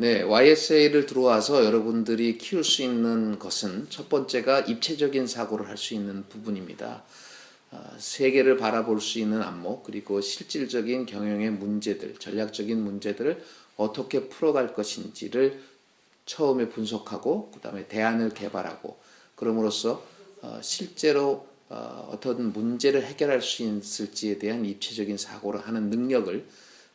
네, YSA를 들어와서 여러분들이 키울 수 있는 것은 첫 번째가 입체적인 사고를 할 수 있는 부분입니다. 아, 세계를 바라볼 수 있는 안목 그리고 실질적인 경영의 문제들, 전략적인 문제들을 어떻게 풀어갈 것인지를 처음에 분석하고 그 다음에 대안을 개발하고 그럼으로써 어, 실제로 어, 어떤 문제를 해결할 수 있을지에 대한 입체적인 사고를 하는 능력을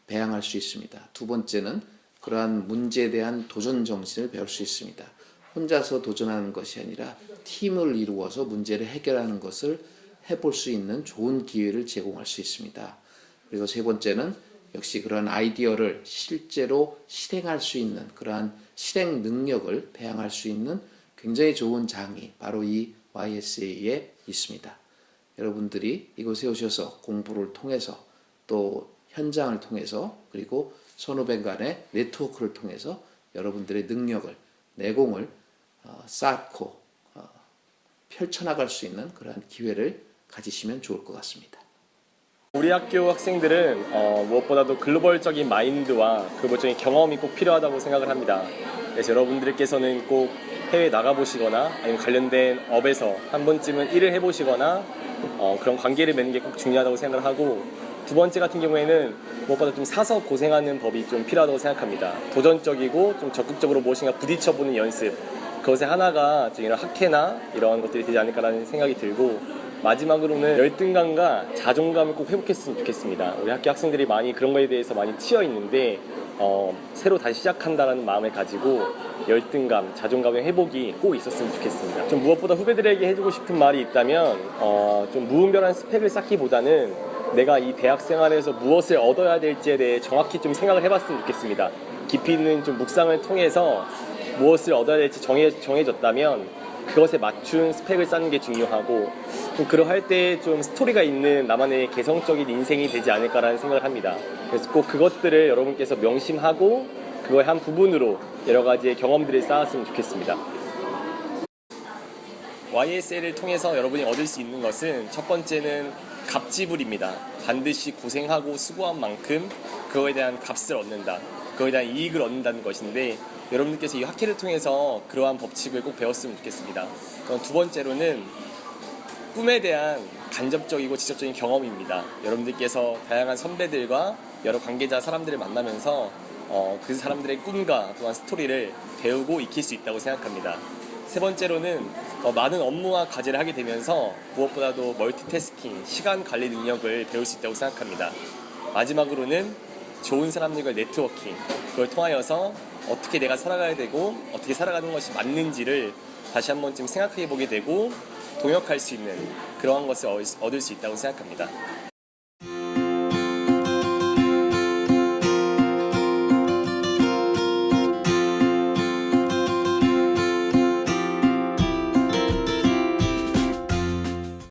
배양할 수 있습니다. 두 번째는 그러한 문제에 대한 도전 정신을 배울 수 있습니다. 혼자서 도전하는 것이 아니라 팀을 이루어서 문제를 해결하는 것을 해볼 수 있는 좋은 기회를 제공할 수 있습니다. 그리고 세 번째는 역시 그런 아이디어를 실제로 실행할 수 있는 그러한 실행 능력을 배양할 수 있는 굉장히 좋은 장이 바로 이 YSA에 있습니다. 여러분들이 이곳에 오셔서 공부를 통해서 또 현장을 통해서 그리고 선후배 간의 네트워크를 통해서 여러분들의 능력을 내공을 어, 쌓고 어, 펼쳐나갈 수 있는 그러한 기회를 가지시면 좋을 것 같습니다. 우리 학교 학생들은 어, 무엇보다도 글로벌적인 마인드와 글로벌적인 경험이 꼭 필요하다고 생각을 합니다. 그래서 여러분들께서는 꼭 해외 나가보시거나 아니면 관련된 업에서 한 번쯤은 일을 해보시거나 어, 그런 관계를 맺는 게 꼭 중요하다고 생각을 하고 두 번째 같은 경우에는 무엇보다 좀 사서 고생하는 법이 좀 필요하다고 생각합니다. 도전적이고 좀 적극적으로 무엇인가 부딪혀보는 연습 그것의 하나가 좀 이런 학회나 이러한 것들이 되지 않을까라는 생각이 들고 마지막으로는 열등감과 자존감을 꼭 회복했으면 좋겠습니다. 우리 학교 학생들이 많이 그런 거에 대해서 많이 치여 있는데 어, 새로 다시 시작한다라는 마음을 가지고 열등감, 자존감의 회복이 꼭 있었으면 좋겠습니다. 좀 무엇보다 후배들에게 해주고 싶은 말이 있다면 어, 좀 무분별한 스펙을 쌓기보다는 내가 이 대학 생활에서 무엇을 얻어야 될지에 대해 정확히 좀 생각을 해봤으면 좋겠습니다. 깊이 있는 좀 묵상을 통해서 무엇을 얻어야 될지 정해, 정해졌다면 그것에 맞춘 스펙을 쌓는 게 중요하고 좀 그러할 때 좀 스토리가 있는 나만의 개성적인 인생이 되지 않을까라는 생각을 합니다. 그래서 꼭 그것들을 여러분께서 명심하고 그거의 한 부분으로 여러 가지의 경험들을 쌓았으면 좋겠습니다. YSL을 통해서 여러분이 얻을 수 있는 것은 첫 번째는 값지불입니다. 반드시 고생하고 수고한 만큼 그거에 대한 값을 얻는다. 그거에 대한 이익을 얻는다는 것인데 여러분들께서 이 학회를 통해서 그러한 법칙을 꼭 배웠으면 좋겠습니다. 두 번째로는 꿈에 대한 간접적이고 직접적인 경험입니다. 여러분들께서 다양한 선배들과 여러 관계자 사람들을 만나면서 어, 그 사람들의 꿈과 또한 스토리를 배우고 익힐 수 있다고 생각합니다. 세 번째로는 어, 많은 업무와 과제를 하게 되면서 무엇보다도 멀티태스킹, 시간 관리 능력을 배울 수 있다고 생각합니다. 마지막으로는 좋은 사람들과 네트워킹, 그걸 통하여서 어떻게 내가 살아가야 되고 어떻게 살아가는 것이 맞는지를 다시 한 번쯤 생각해 보게 되고 동역할 수 있는 그러한 것을 얻을 수 있다고 생각합니다.